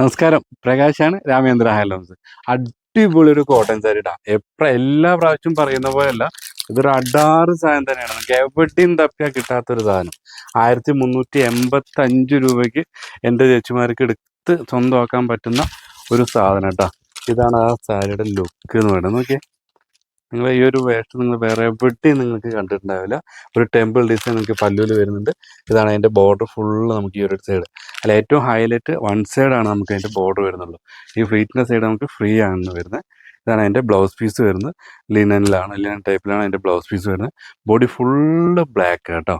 നമസ്കാരം. പ്രകാശാണ് രാമേന്ദ്ര ഹാൻഡ്ലൂംസ് അടിപൊളി ഒരു കോട്ടൺ സാരി ഇടാം എപ്പ എല്ലാ പ്രാവശ്യം പറയുന്ന പോലെയല്ല. ഇതൊരു അഡാറ് സാധനം തന്നെയാണ്. നമുക്ക് എവിടെയും തപ്പിയാൽ കിട്ടാത്തൊരു സാധനം. ആയിരത്തി മുന്നൂറ്റി എൺപത്തി അഞ്ച് രൂപയ്ക്ക് എന്റെ ചേച്ചിമാർക്ക് എടുത്ത് സ്വന്തമാക്കാൻ പറ്റുന്ന ഒരു സാധനം കേട്ടോ ഇതാണ് ആ സാരിയുടെ ലുക്ക് എന്ന് പറയുന്നത്. നോക്കിയേ. നിങ്ങൾ ഈ ഒരു വേഷം നിങ്ങൾ വേറെ എവിടെയും നിങ്ങൾക്ക് കണ്ടിട്ടുണ്ടാവില്ല. ഒരു ടെമ്പിൾ ഡിസൈൻ നിങ്ങൾക്ക് പല്ലുവിൽ വരുന്നുണ്ട്. ഇതാണ് അതിന്റെ ബോർഡർ ഫുള്ള് നമുക്ക് ഈ ഒരു സൈഡ് അല്ല ഏറ്റവും ഹൈലൈറ്റ് വൺ സൈഡാണ് നമുക്ക് അതിന്റെ ബോർഡർ വരുന്നുള്ളൂ. ഈ ഫ്രീറ്റിന്റെ സൈഡ് നമുക്ക് ഫ്രീ ആണ് വരുന്നത്. ഇതാണ് അതിന്റെ ബ്ലൗസ് പീസ് വരുന്നത്. ലിനനിലാണ് ലിനൻ ടൈപ്പിലാണ് അതിന്റെ ബ്ലൗസ് പീസ് വരുന്നത്. ബോഡി ഫുള്ള് ബ്ലാക്ക് കേട്ടോ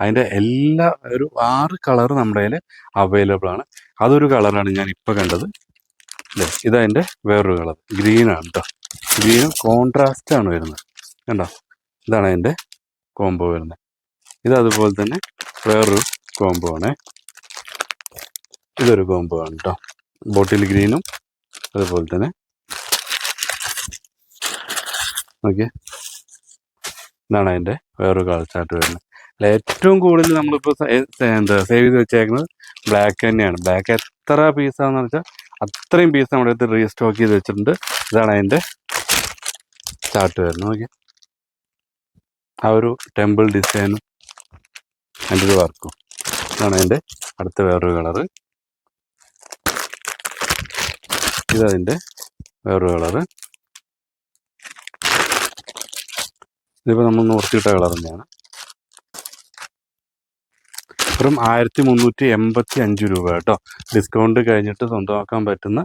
അതിന്റെ എല്ലാ ഒരു ആറ് കളർ നമ്മുടെ കയ്യിൽ അവൈലബിൾ ആണ്. അതൊരു കളറാണ് ഞാൻ ഇപ്പോൾ കണ്ടത്. ഇല്ലേ ഇതതിന്റെ വേറൊരു കളർ ഗ്രീനാണ് കേട്ടോ ഗ്രീനും കോൺട്രാസ്റ്റ് ആണ് വരുന്നത്. കണ്ടോ? ഇതാണ് അതിന്റെ കോംബോ വരുന്നത്. ഇത് അതുപോലെ തന്നെ വേറൊരു കോംബോ ആണ്. ഇതൊരു കോംബോ ആണ് കേട്ടോ ബോട്ടിൽ ഗ്രീനും അതുപോലെ തന്നെ. ഓക്കെ ഇതാണ് അതിന്റെ വേറൊരു കളർ ചാർട്ട് വരുന്നത്. ഏറ്റവും കൂടുതൽ നമ്മളിപ്പോൾ എന്താ സേവ് ചെയ്ത് വെച്ചേക്കുന്നത് ബ്ലാക്ക് തന്നെയാണ്. ബ്ലാക്ക് എത്ര പീസാണെന്ന് വെച്ചാൽ അത്രയും പീസ് നമ്മുടെ അടുത്ത് റീസ്റ്റോക്ക് ചെയ്ത് വെച്ചിട്ടുണ്ട്. ഇതാണ് അതിന്റെ ചാർട്ട് വരുന്നത് ഓക്കെ ആ ഒരു ടെമ്പിൾ ഡിസൈനും അതിന്റെ ഒരു വർക്കും. ഇതാണ് അതിന്റെ അടുത്ത വേറൊരു കളറ് ഇതതിന്റെ വേറൊരു കളറ് ഇതിപ്പോൾ നമ്മൾ നോർത്തിയിട്ട കളർ തന്നെയാണ്. വെറും ആയിരത്തി മുന്നൂറ്റി എൺപത്തി അഞ്ച് രൂപ കേട്ടോ. ഡിസ്കൗണ്ട് കഴിഞ്ഞിട്ട് സ്വന്തമാക്കാൻ പറ്റുന്ന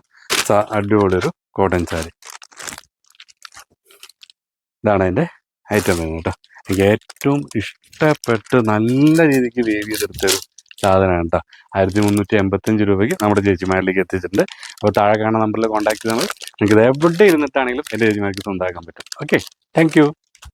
അടിപൊളിയൊരു കോട്ടൺ സാരി ഇതാണ് അതിന്റെ ഐറ്റം വരുന്നത് കേട്ടോ. എനിക്ക് ഏറ്റവും ഇഷ്ടപ്പെട്ട് നല്ല രീതിക്ക് വേവ് ചെയ്തെടുത്തൊരു സാധനമാണ് കേട്ടോ. ആയിരത്തി മുന്നൂറ്റി എൺപത്തഞ്ച് രൂപയ്ക്ക് നമ്മുടെ ചേച്ചിമാരിലേക്ക് എത്തിച്ചിട്ടുണ്ട്. അപ്പോൾ താഴെ കാണുന്ന നമ്പറിൽ കോൺടാക്ട് ചെയ്താൽ നിങ്ങൾക്ക് ഇത് എവിടെ ഇരുന്നിട്ടാണെങ്കിലും എന്റെ ചേച്ചിമാർക്ക് സ്വന്തമാക്കാൻ പറ്റും. Okay thank